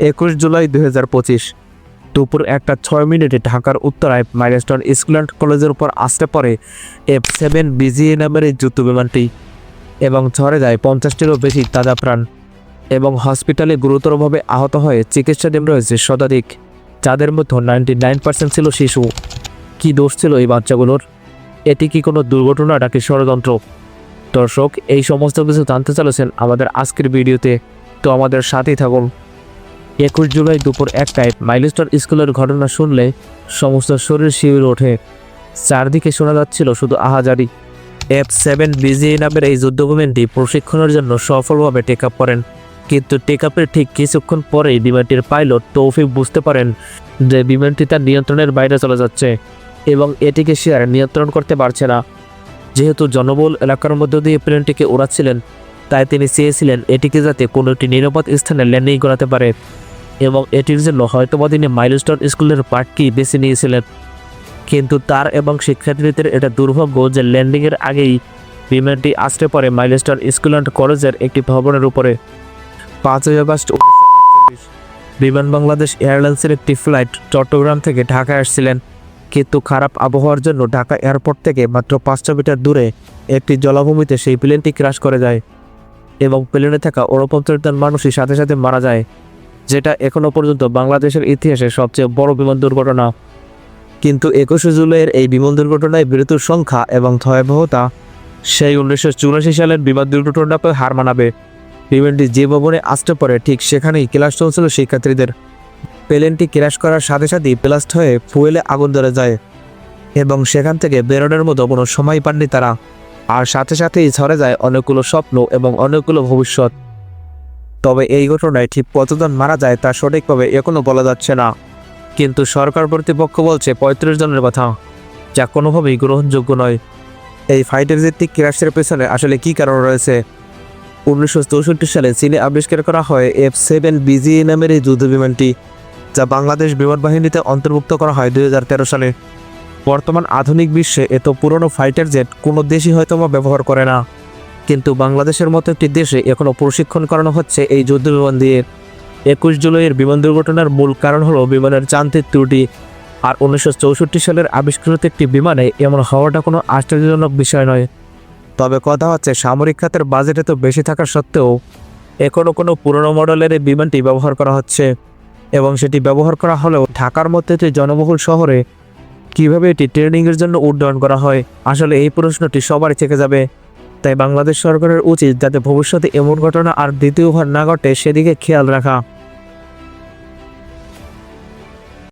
একুশ জুলাই দুই হাজার পঁচিশ। দুপুর একটা ছয় মিনিটে ঢাকার উত্তরায় মাইলস্টোন স্কুল কলেজের উপর আসতে পড়ে এফ সেভেন বিজিএ নামের এই যুদ্ধ বিমানটি, এবং ঝরে যায় পঞ্চাশটিরও বেশি তাজা প্রাণ, এবং হসপিটালে গুরুতরভাবে আহত হয়ে চিকিৎসাধীন রয়েছে শতাধিক, যাদের মধ্যে নাইনটি নাইন পার্সেন্ট ছিল শিশু। কি দোষ ছিল এই বাচ্চাগুলোর? এটি কি কোনো দুর্ঘটনা নাকি ষড়যন্ত্র? দর্শক, এই সমস্ত কিছু জানতে চলেছেন আমাদের আজকের ভিডিওতে তো আমাদের সাথেই থাকুন। একুশ জুলাই দুপুর একটায় মাইলস্টোন স্কুলের ঘটনা শুনলে সমস্ত শরীর শিবির ওঠে। চারদিকে শোনা যাচ্ছিল শুধু আহাজারি। এফ সেভেন বিজিএ নামের এই যুদ্ধবিমানটি প্রশিক্ষণের জন্য সফলভাবে টেক আপ করেন। কিন্তু টেক আপের ঠিক কিছুক্ষণ পরেই বিমানটির পাইলট তৌফিক বুঝতে পারেন যে বিমানটি তার নিয়ন্ত্রণের বাইরে চলে যাচ্ছে এবং এটিকে সে আর নিয়ন্ত্রণ করতে পারছে না। যেহেতু জনবল এলাকার মধ্য দিয়ে প্লেনটিকে উড়াচ্ছিলেন তাই তিনি চেয়েছিলেন এটিকে যাতে কোনো একটি নিরাপদ স্থানে ল্যান্ডিং করাতে পারে। এবং এটির জন্য হয়তোবা তিনি মাইলস্টোন স্কুলের পার্টকেই বেছে নিয়েছিলেন। কিন্তু তার এবং শিক্ষার্থীদের এটা দুর্ভাগ্য যে ল্যান্ডিংয়ের আগেই বিমানটি আসতে পড়ে মাইলস্টোন স্কুল অ্যান্ড কলেজের একটি ভবনের উপরে। পাঁচই আগস্ট বিমান বাংলাদেশ এয়ারলাইন্সের একটি ফ্লাইট চট্টগ্রাম থেকে ঢাকায় আসছিলেন। কিন্তু খারাপ আবহাওয়ার জন্য ঢাকা এয়ারপোর্ট থেকে মাত্র পাঁচশো মিটার দূরে একটি জলাভূমিতে সেই প্লেনটি ক্রাশ করে যায় এবং প্লেনে থাকা ঊনপঞ্চাশ জন মানুষই সাথে সাথে মারা যায়। যেটা এখনও পর্যন্ত বাংলাদেশের ইতিহাসে সবচেয়ে বড় বিমান দুর্ঘটনা। কিন্তু একুশে জুলাইয়ের এই বিমান দুর্ঘটনায় মৃত্যুর সংখ্যা এবং ভয়াবহতা, সেই উনিশশো চুরাশি সালের বিমান দুর্ঘটনাকে হার মানাবে। বিমানটি যে ভবনে আসতে পড়ে ঠিক সেখানেই ক্লাস চলছিল শিক্ষার্থীদের প্লেনটি ক্র্যাশ করার সাথে সাথেই প্লাস্ট হয়ে ফুয়েলে আগুন ধরে যায় এবং সেখান থেকে বেরোনোর মতো কোনো সময় পাননি তারা। আর সাথে সাথেই ঝরে যায় অনেকগুলো স্বপ্ন এবং অনেকগুলো ভবিষ্যৎ। তবে এই ঘটনায় ঠিক কতজন মারা যায় তা সঠিকভাবে এখনও বলা যাচ্ছে না। কিন্তু সরকার কর্তৃপক্ষ বলছে পঁয়ত্রিশ জনের কথা, যা কোনোভাবেই গ্রহণযোগ্য নয়। এই ফাইটার জেটটি ক্র্যাশের পেছনে আসলে কী কারণ রয়েছে? উনিশশো চৌষট্টি সালে চীনে আবিষ্কার করা হয় এফ সেভেন বিজিএ নামের এই যুদ্ধ বিমানটি যা বাংলাদেশ বিমান বাহিনীতে অন্তর্ভুক্ত করা হয় দুই হাজার তেরো সালে। বর্তমান আধুনিক বিশ্বে এত পুরনো ফাইটার জেট কোনো দেশই হয়তো বা ব্যবহার করে না। কিন্তু বাংলাদেশের মতো একটি দেশে এখনও প্রশিক্ষণ করানো হচ্ছে এই যুদ্ধ বিমান দিয়ে। একুশ জুলাইয়ের বিমান দুর্ঘটনার মূল কারণ হলো বিমানের যান্ত্রিক ত্রুটি। আর উনিশশো চৌষট্টি সালের আবিষ্কৃত একটি বিমানে এমন হওয়াটা কোনো আশ্চর্যজনক বিষয় নয়। তবে কথা হচ্ছে, সামরিক খাতের বাজেট এত বেশি থাকা সত্ত্বেও এখনও কোনো পুরনো মডেলের এই বিমানটি ব্যবহার করা হচ্ছে। এবং সেটি ব্যবহার করা হলেও ঢাকার মধ্যে একটি জনবহুল শহরে কীভাবে এটি ট্রেনিংয়ের জন্য উড্ডয়ন করা হয়, আসলে এই প্রশ্নটি সবারই থেকে যাবে। তাই বাংলাদেশ সরকারের উচিত যাতে ভবিষ্যতে এমন ঘটনা আর দ্বিতীয়বার না ঘটে সেদিকে খেয়াল রাখা।